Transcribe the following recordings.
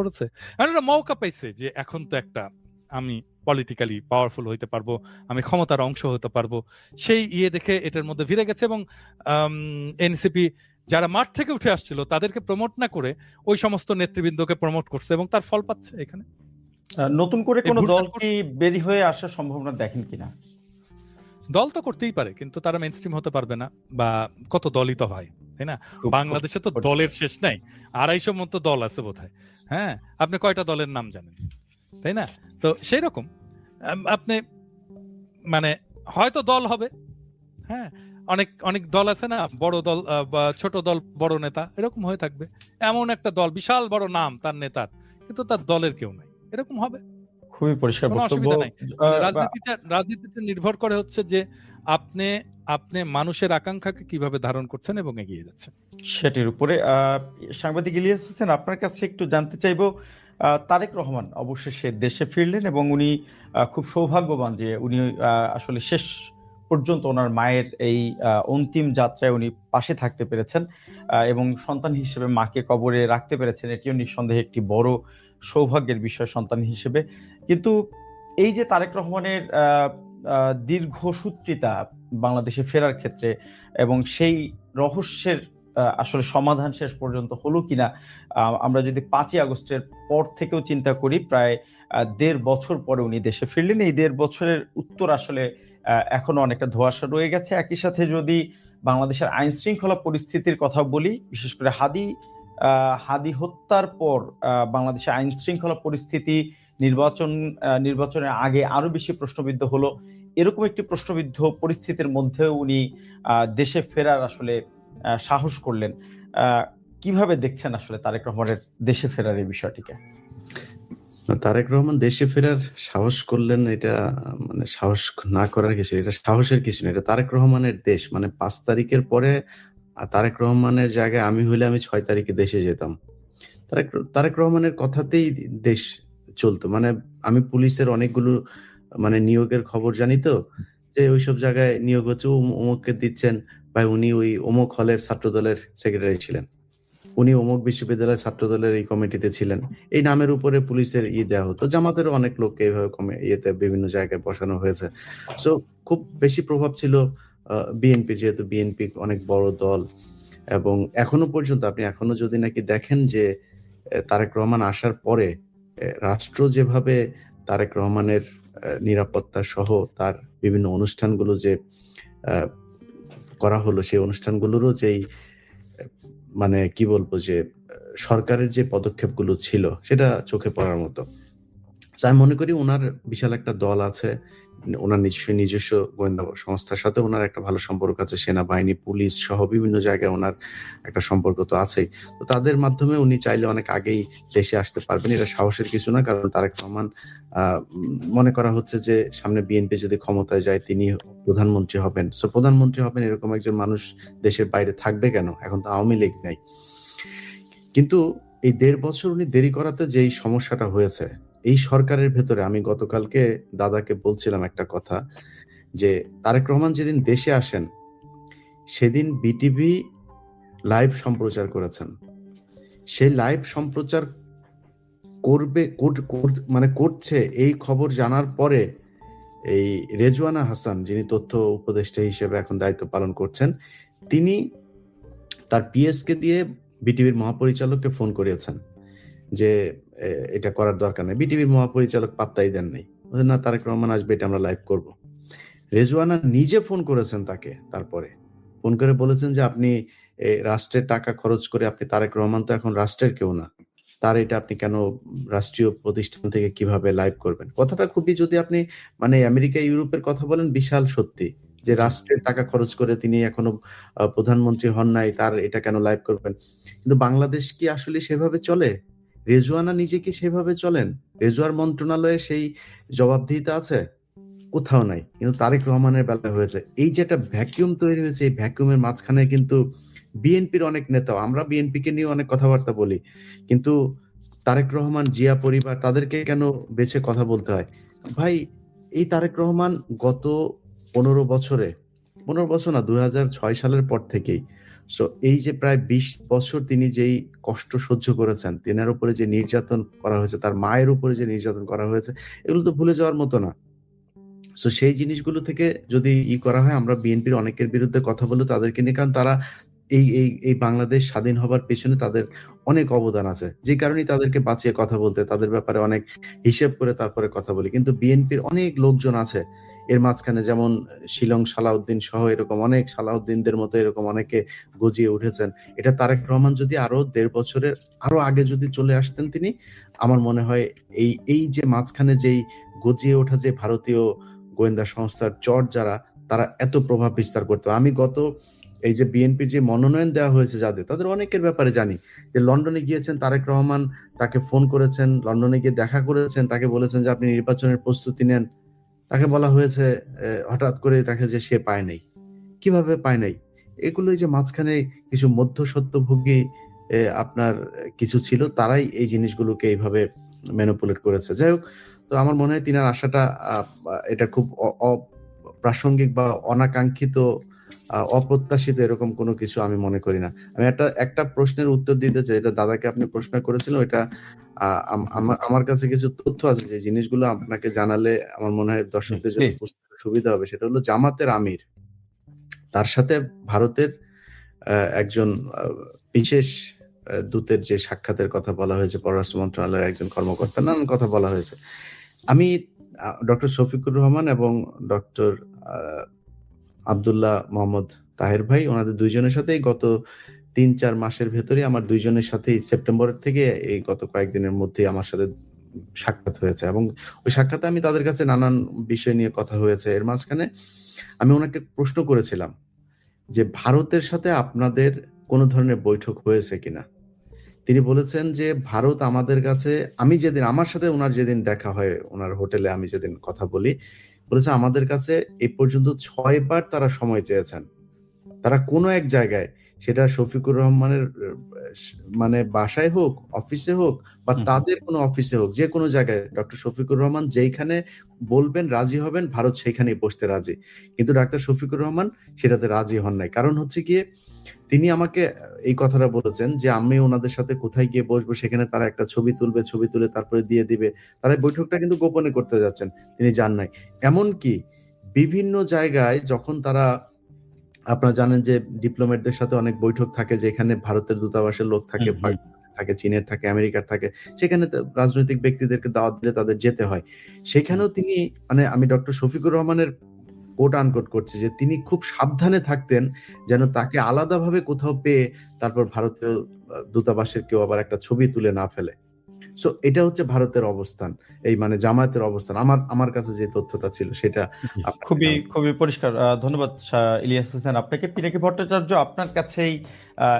করেছে। আর একটা মৌকা পাইছে যে এখন তো একটা আমি পলিটিক্যালি পাওয়ারফুল হইতে পারব আমি ক্ষমতার অংশ হতে পারব। সেই ইয়ে দেখে এটার মধ্যে ফিরে গেছে এবং এনসিপি যারা মাঠ থেকে উঠে আসছিল তাদেরকে প্রমোট না করে ওই সমস্ত নেতৃবৃন্দকে প্রমোট করছে এবং তার ফল পাচ্ছে এখানে। নতুন করে কোনো দল কি বেরি হয়ে আসার সম্ভাবনা দেখেন কিনা? দল তো করতেই পারে কিন্তু তারা মেন স্ট্রিম হতে পারবে না বা কত দলই তো হয় তাই না? বাংলাদেশে তো দলের শেষ নাই আড়াইশো মতো দল আছে বোধহয় হ্যাঁ? আপনি কয়টা দলের নাম জানেন তাই না? তো সেই রকম আপনি মানে হয়তো দল হবে হ্যাঁ? অনেক অনেক দল আছে না বড় দল বা ছোট দল বড় নেতা এরকম হয়ে থাকবে। এমন একটা দল বিশাল বড় নাম তার নেতার কিন্তু তার দলের কেউ নাই এরকম হবে। খুবই পরিষ্কার বক্তব্য। নাই। রাজনীতিতে রাজনীতিতে নির্ভর করে হচ্ছে যে আপনি আপনি মানুষের আকাঙ্ক্ষাকে কীভাবে ধারণ করছেন এবং এগিয়ে যাচ্ছেন। সেটির উপরে সাংবাদিক ইলিয়াস হোসেন আপনার কাছে একটু জানতে চাইব তারেক রহমান অবশেষে দেশে ফিরলেন এবং উনি খুব সৌভাগ্যবান যে উনি আসলে শেষ পর্যন্ত ওনার মায়ের এই অন্তিম যাত্রায় উনি পাশে থাকতে পেরেছেন এবং সন্তান হিসেবে মাকে কবরে রাখতে পেরেছেন। এটিও নিঃসন্দেহে একটি বড় সৌভাগ্যের বিষয় সন্তান হিসেবে। কিন্তু এই যে তারেক রহমানের আহ, আহ, দীর্ঘ সূত্রিতা বাংলাদেশে ফেরার ক্ষেত্রে এবং সেই রহস্যের আসলে সমাধান শেষ পর্যন্ত হলো কিনা আমরা যদি পাঁচই আগস্টের পর থেকেও চিন্তা করি প্রায় দেড় বছর পরে উনি দেশে ফিরলেন। এই দেড় বছরের উত্তর আসলে এখনও অনেকটা ধোঁয়াশা রয়ে গেছে। একই সাথে যদি বাংলাদেশের আইন শৃঙ্খলা পরিস্থিতির কথা বলি বিশেষ করে হাদি হাদি হত্যার পর বাংলাদেশে আইন শৃঙ্খলা পরিস্থিতি নির্বাচন নির্বাচনের আগে আরও বেশি প্রশ্নবিদ্ধ হলো। এরকম একটি প্রশ্নবিদ্ধ পরিস্থিতির মধ্যেও উনি দেশে ফেরার আসলে সাহস করলেন। কীভাবে দেখছেন আসলে তারেক রহমানের দেশে ফেরার এই বিষয়টিকে? তারেক রহমান দেশে ফেরার সাহস করলেন এটা মানে সাহস না করার কিছু এটা সাহসের কিছু না, এটা তারেক রহমানের দেশ। মানে পাঁচ তারিখের পরে তারেক রহমানের জায়গায় আমি হইলে আমি ছয় তারিখে দেশে যেতাম। তারেক তারেক রহমানের কথাতেই দেশ চলতো। মানে আমি পুলিশের অনেকগুলো মানে নিয়োগের খবর জানি তো, যে ওইসব জায়গায় নিয়োগ হচ্ছে। অমু- অমুককে দিচ্ছেন, ভাই উনি ওই অমুক হলের ছাত্রদলের সেক্রেটারি ছিলেন। উনি অমুক বিশ্ববিদ্যালয়ের ছাত্রদলের এই কমিটিতে ছিলেন। এই নামের উপরে পুলিশের ই দেওয়া হতো। জামাতের অনেক লোককে এইভাবে কমে ইয়েতে বিভিন্ন জায়গায় বসানো হয়েছে। সো খুব বেশি প্রভাব ছিল বিএনপি যেহেতু বিএনপি অনেক বড় দল, এবং এখনও পর্যন্ত আপনি এখনও যদি নাকি দেখেন যে তারেক রহমান আসার পরে রাষ্ট্র যেভাবে তারেক রহমানের নিরাপত্তা সহ তার বিভিন্ন অনুষ্ঠানগুলো যে করা হলো, সেই অনুষ্ঠানগুলোরও যেই মানে কি বলব যে সরকারের যে পদক্ষেপগুলো ছিল, সেটা চোখে পড়ার মতো। আমি মনে করি ওনার বিশাল একটা দল আছে ওনার নিজস্ব নিজস্ব গোয়েন্দা সংস্থার সাথে ওনার একটা ভালো সম্পর্ক আছে, সেনাবাহিনী, পুলিশ সহ বিভিন্ন জায়গায় ওনার একটা সম্পর্ক তো আছেই। তো তাদের মাধ্যমে উনি চাইলে অনেক আগেই দেশে আসতে পারবেন। এটা সাহসের কিছু না, কারণ তারেক রহমান মনে করা হচ্ছে যে সামনে বিএনপি যদি ক্ষমতায় যায়, তিনি প্রধানমন্ত্রী হবেন। সো প্রধানমন্ত্রী হবেন এরকম একজন মানুষ দেশের বাইরে থাকবে কেন? এখন তো আওয়ামী লীগ নাই। কিন্তু এই দেড় বছর উনি দেরি করাতে যেই সমস্যাটা হয়েছে এই সরকারের ভেতরে আমি গতকালকে দাদাকে বলছিলাম একটা কথা যে, তারেক রহমান যেদিন দেশে আসেন, সেদিন বিটিভি লাইভ সম্প্রচার করেছেন। সেই লাইভ সম্প্রচার করবে, কর- কর- মানে করছে এই খবর জানার পরে এই রেজওয়ানা হাসান, যিনি তথ্য উপদেষ্টা হিসেবে এখন দায়িত্ব পালন করছেন, তিনি তার পিএসকে দিয়ে বিটিভির মহাপরিচালককে ফোন করিয়েছেন। যে এটা করার দরকার নেই। বিটিভির মহাপরিচালক পাত্তাই দেন নাই। না, তারেক রহমান আসবে, এটা আমরা লাইভ করব। রেজওয়ানা নিজে ফোন করেছেন তাকে তারপরে। ফোন করে বলেছেন যে, আপনি রাষ্ট্রের টাকা খরচ করে আপনি তারেক রহমান তো এখন রাষ্ট্রের কেউ না। তার এটা আপনি কেন রাষ্ট্রীয় প্রতিষ্ঠান থেকে কীভাবে লাইভ করবেন? কথাটা খুবই যদি আপনি মানে আমেরিকা, ইউরোপের কথা বলেন, বিশাল সত্যি যে, রাষ্ট্রের টাকা খরচ করে তিনি এখনও প্রধানমন্ত্রী হন নাই, তার এটা কেন লাইভ করবেন? কিন্তু বাংলাদেশ কি আসলে সেভাবে চলে? রেজওয়ানা নিজে কি সেভাবে চলেন? রেজুয়ার মন্ত্রণালয়ে সেই জবাবদিহিতা আছে? কোথাও নাই, কিন্তু তারেক রহমানের বেলা হয়েছে। এই যে একটা ভ্যাকিউম তৈরি হয়েছে, এই ভ্যাকিউমের মাঝখানে কিন্তু বিএনপির অনেক নেতা আমরা বিএনপি কে নিয়ে অনেক কথাবার্তা বলি, কিন্তু তারেক রহমান, জিয়া পরিবার, তাদেরকে কেন বেছে কথা বলতে হয়? ভাই, এই তারেক রহমান গত পনেরো বছরে, পনেরো বছর না, দুই হাজার ছয় সালের পর থেকেই সো এই যে প্রায় বিশ বছর তিনি যেই কষ্ট সহ্য করেছেন, তেনার উপরে যে নির্যাতন করা হয়েছে, তার মায়ের উপরে যে নির্যাতন করা হয়েছে, এগুলো তো ভুলে যাওয়ার মতো না। সো সেই জিনিসগুলো থেকে যদি ই করা হয়, আমরা বিএনপির অনেকের বিরুদ্ধে কথা বলে তাদেরকে নিয়ে, কারণ তারা এই এই এই বাংলাদেশ স্বাধীন হবার পেছনে তাদের অনেক অবদান আছে। যে কারণেই তাদেরকে বাঁচিয়ে কথা বলতে, তাদের ব্যাপারে অনেক হিসেব করে তারপরে কথা বলি। কিন্তু বিএনপির অনেক লোকজন আছে এর মাঝখানে যেমন শিলং সালাউদ্দিন সহ এরকম অনেক সালাউদ্দিনদের মতো এরকম অনেকে গজিয়ে উঠেছেন। এটা তারেক রহমান যদি আরও দেড় বছরের আরও আগে যদি চলে আসতেন তিনি, আমার মনে হয় এই এই যে মাঝখানে যেই গজিয়ে ওঠা যে ভারতীয় গোয়েন্দা সংস্থার চর যারা, তারা এত প্রভাব বিস্তার করতো। আমি গত এই যে বিএনপির যে মনোনয়ন দেওয়া হয়েছে যাদের, তাদের অনেকের ব্যাপারে জানি। যে লন্ডনে গিয়েছেন তারেক রহমান, তাকে ফোন করেছেন, লন্ডনে গিয়ে দেখা করেছেন, তাকে বলেছেন যে আপনি নির্বাচনের প্রস্তুতি নেন। তাকে বলা হয়েছে হঠাৎ করে তাকে যে সে পায় নাই। কীভাবে পায় নাই? এগুলো যে মাঝখানে কিছু মধ্যসত্ত্বভোগী আহ, আপনার কিছু ছিল তারাই এই জিনিসগুলোকে এইভাবে ম্যানুপুলেট করেছে। যাই হোক তো আমার মনে হয় তিনার আশাটা এটা খুব অপ্রাসঙ্গিক বা অনাকাঙ্ক্ষিত অপ্রত্যাশিত এরকম কোনো কিছু আমি মনে করি না। আমি একটা একটা প্রশ্নের উত্তর দিতে চাই। এটা দাদাকে আপনি প্রশ্ন করেছিলেন আম- আমার আমার কাছে কিছু তথ্য আছে যে জিনিসগুলো আপনাকে জানালে আমার মনে হয় দর্শকদের জন্য বুঝতে সুবিধা হবে। সেটা হলো জামাতের আমির। তার সাথে ভারতের একজন বিশেষ দূতের যে সাক্ষাতের কথা বলা হয়েছে পররাষ্ট্র মন্ত্রণালয়ের একজন কর্মকর্তা নানান কথা বলা হয়েছে। আমি ডক্টর শফিকুর রহমান এবং ডক্টর আবদুল্লাহ মোহাম্মদ তাহের ভাই ওনাদের দুইজনের সাথেই গত তিন চার মাসের ভেতরে আমার দুইজনের সাথেই সেপ্টেম্বরের থেকে এই গত কয়েকদিনের মধ্যে আমার সাথে সাক্ষাৎ হয়েছে এবং ওই সাক্ষাতে আমি তাদের কাছে নানান বিষয় নিয়ে কথা হয়েছে। এর মাঝখানে আমি ওনাকে প্রশ্ন করেছিলাম যে, ভারতের সাথে আপনাদের কোনো ধরনের বৈঠক হয়েছে কিনা? তিনি বলেছেন যে, ভারত আমাদের কাছে, আমি যেদিন, আমার সাথে ওনার যেদিন দেখা হয়, ওনার হোটেলে আমি যেদিন কথা বলি, বলেছে আমাদের কাছে এই পর্যন্ত ছয়বার তারা সময় চেয়েছেন। তারা কোনো এক জায়গায় সেটা শফিকুর রহমানের মানে বাসায় হোক অফিসে হোক বা তাদের কোনো অফিসে হোক যে কোনো জায়গায় ডক্টর শফিকুর রহমান যেইখানে বলবেন রাজি হবেন ভারত সেইখানেই বসতে রাজি। কিন্তু ডাক্তার শফিকুর রহমান সেটাতে রাজি হন নাই। কারণ হচ্ছে গিয়ে তিনি আমাকে এই কথাটা বলেছেন যে আমি ওনাদের সাথে কোথায় গিয়ে বসবো সেখানে তারা একটা ছবি তুলবে ছবি তুলে তারপরে দিয়ে দিবে। তারা বৈঠকটা কিন্তু গোপনে করতে যাচ্ছেন তিনি জান নাই। এমনকি বিভিন্ন জায়গায় যখন তারা আপনারা জানেন যে ডিপ্লোমেটদের সাথে অনেক বৈঠক থাকে যেখানে ভারতের দূতাবাসের লোক থাকে থাকে চীনের থাকে আমেরিকার থাকে। সেখানে রাজনৈতিক ব্যক্তিদেরকে দাওয়াত দিলে তাদের যেতে হয়। সেখানেও তিনি মানে আমি ডক্টর শফিকুর রহমানের কোট আনকোট করছি যে তিনি খুব সাবধানে থাকতেন যেন তাকে আলাদাভাবে কোথাও পেয়ে তারপর ভারতীয় দূতাবাসের কেউ আবার একটা ছবি তুলে না ফেলে। সো এটা হচ্ছে ভারতের অবস্থান। এই মানে জামায়াতের অবস্থান। আমার আমার কাছে যে তথ্যটা ছিল সেটা খুবই খুবই পরিষ্কার। ধন্যবাদ ইলিয়াস হোসেন। আপনাকে পিনাকি ভট্টাচার্য আপনার কাছেই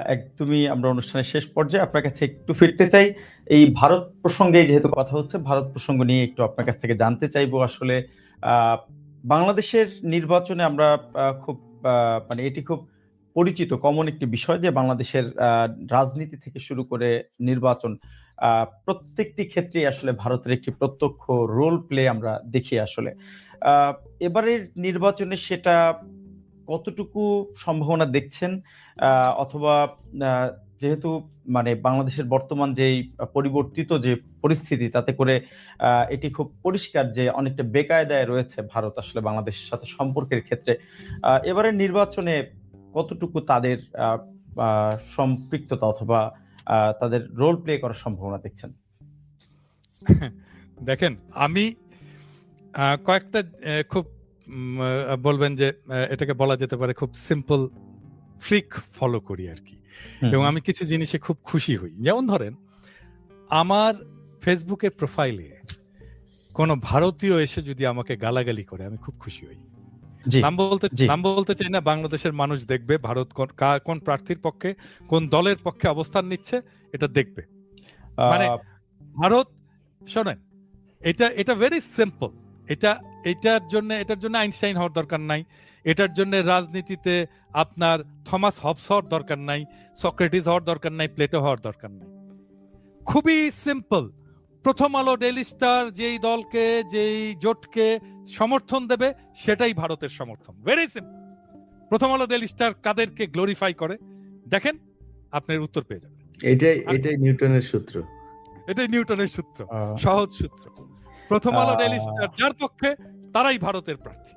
একদমই আমরা অনুষ্ঠানের শেষ পর্যায়ে আপনার কাছে একটু ফিরতে চাই। এই ভারত প্রসঙ্গে যেহেতু কথা হচ্ছে ভারত প্রসঙ্গ নিয়ে একটু আপনার কাছ থেকে জানতে চাইব আসলে। আহ, বাংলাদেশের নির্বাচনে আমরা খুব মানে এটি খুব পরিচিত কমন একটি বিষয় যে বাংলাদেশের আহ, রাজনীতি থেকে শুরু করে নির্বাচন। প্রত্যেকটি ক্ষেত্রে আসলে ভারতের একটি প্রত্যক্ষ রোল প্লে আমরা দেখি আসলে। এবারের নির্বাচনে সেটা কতটুকু সম্ভাবনা দেখছেন? অথবা যেহেতু মানে বাংলাদেশের বর্তমান যেই পরিবর্তিত যে পরিস্থিতি, তাতে করে এটি খুব পরিষ্কার যে অনেকটা বেকায়দায় রয়েছে ভারত আসলে বাংলাদেশের সাথে সম্পর্কের ক্ষেত্রে। এবারের নির্বাচনে কতটুকু তাদের সম্পৃক্ততা অথবা তাদের রোল প্লে করার সম্ভাবনা দেখছেন। দেখেন আমি কয়েকটা খুব বলবেন যে এটাকে বলা যেতে পারে খুব সিম্পল ফ্রিক ফলো করি আর কি। এবং আমি কিছু জিনিসে খুব খুশি হই। যেমন ধরেন আমার ফেসবুকের প্রোফাইলে কোনো ভারতীয় এসে যদি আমাকে গালাগালি করে আমি খুব খুশি হই। নাম বলতে নাম বলতে চাই না বাংলাদেশের মানুষ দেখবে ভারত কোন- প্রার্থীর পক্ষে কোন দলের পক্ষে অবস্থান নিচ্ছে এটা দেখবে। মানে ভারত শোনেন এটা এটা ভেরি সিম্পল এটা এটার জন্য এটার জন্য আইনস্টাইন হওয়ার দরকার নাই। এটার জন্য রাজনীতিতে আপনার থমাস হবস হওয়ার দরকার নাই সক্রেটিস হওয়ার দরকার নাই প্লেটো হওয়ার দরকার নাই। খুবই সিম্পল প্রথম আলো ডেলি স্টার যেই দলকে যেই জোটকে সমর্থন দেবে সেটাই ভারতের সমর্থন। ভেরি সিম্পল প্রথম আলো ডেলি স্টার কাদেরকে গ্লোরিফাই করে? দেখেন আপনার উত্তর পেয়ে যাবেন। এটাই এটাই নিউটনের সূত্র। এটাই নিউটনের সূত্র সহজ সূত্র। প্রথম আলো ডেলি স্টার যার পক্ষে তারাই ভারতের প্রার্থী।